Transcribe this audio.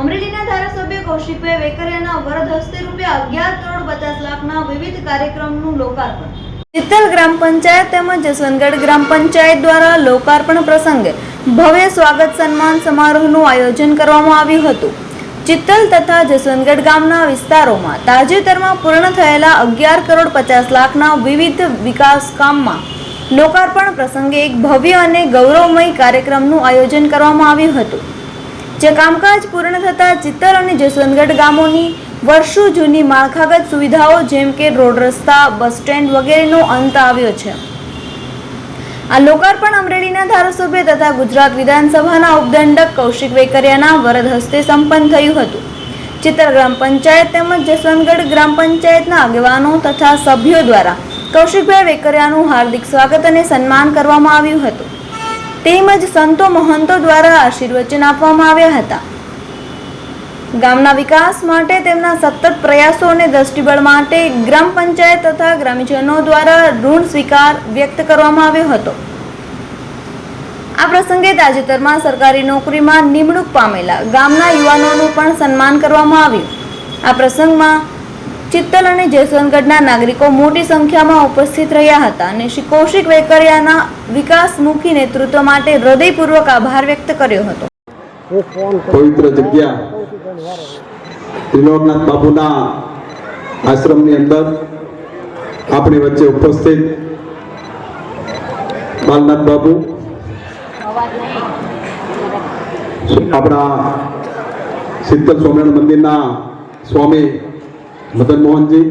અમરેલીના ધારાસભ્ય કૌશિકભાઈ વેકરિયાના વરદ હસ્તે રૂપિયા અગિયાર કરોડ પચાસ લાખના વિવિધ કાર્યક્રમનું લોકાર્પણ. ચિત્તલ ગ્રામ પંચાયત તેમજ જસવંતગઢ ગ્રામ પંચાયત દ્વારા લોકાર્પણ પ્રસંગે ભવ્ય સ્વાગત સન્માન સમારોહનું આયોજન કરવામાં આવ્યું હતું. ચિત્તલ તથા જસવંતગઢ ગામના વિસ્તારોમાં તાજેતરમાં પૂર્ણ થયેલા અગિયાર કરોડ પચાસ લાખના વિવિધ વિકાસ કામમાં લોકાર્પણ પ્રસંગે એક ભવ્ય અને ગૌરવમય કાર્યક્રમનું આયોજન કરવામાં આવ્યું હતું. જે કામકાજ પૂર્ણ થતાં ચિત્તલ અને જસવંતગઢ ગામોની વર્ષો જૂની માળખાગત સુવિધાઓ જેમ કે રોડ રસ્તા, બસ સ્ટેન્ડ વગેરેનો અંત આવ્યો છે. આ લોકાર્પણ અમરેલીના ધારાસભ્ય તથા ગુજરાત વિધાનસભાના ઉપદંડક કૌશિક વેકરિયાના વરદ હસ્તે સંપન્ન થયું હતું. ચિત્તર ગ્રામ પંચાયત તેમજ જસવંતગઢ ગ્રામ પંચાયતના આગેવાનો તથા સભ્યો દ્વારા કૌશિકભાઈ વેકરિયાનું હાર્દિક સ્વાગત અને સન્માન કરવામાં આવ્યું હતું. તેમજ સંતો મહંતો દ્વારા આશીર્વચન આપવામાં આવ્યા હતા. ગામના વિકાસ માટે તેમના સતત પ્રયાસો અને દ્રષ્ટિબળ માટે ગ્રામ પંચાયત તથા ગ્રામજનો દ્વારા ઋણ સ્વીકાર વ્યક્ત કરવામાં આવ્યો હતો. આ પ્રસંગે તાજેતરમાં સરકારી નોકરીમાં નિમણૂક પામેલા ગામના યુવાનોનું પણ સન્માન કરવામાં આવ્યું. આ પ્રસંગમાં ચિત્તલ અને જયસનગઢના નાગરિકો મોટી સંખ્યામાં ઉપસ્થિત રહ્યા હતા અને શ્રી કૌશિક વેકરિયાના વિકાસમુખી નેતૃત્વ માટે હૃદયપૂર્વક આભાર વ્યક્ત કર્યો હતો. પવિત્ર જગ્યા ત્રિલોકનાથ બાપુના આશ્રમની અંદર આપણી વચ્ચે ઉપસ્થિત બાલનાથ બાપુ, આપણા શીતલ સ્વામિનારાયણ મંદિરના સ્વામી મદન મોહનજી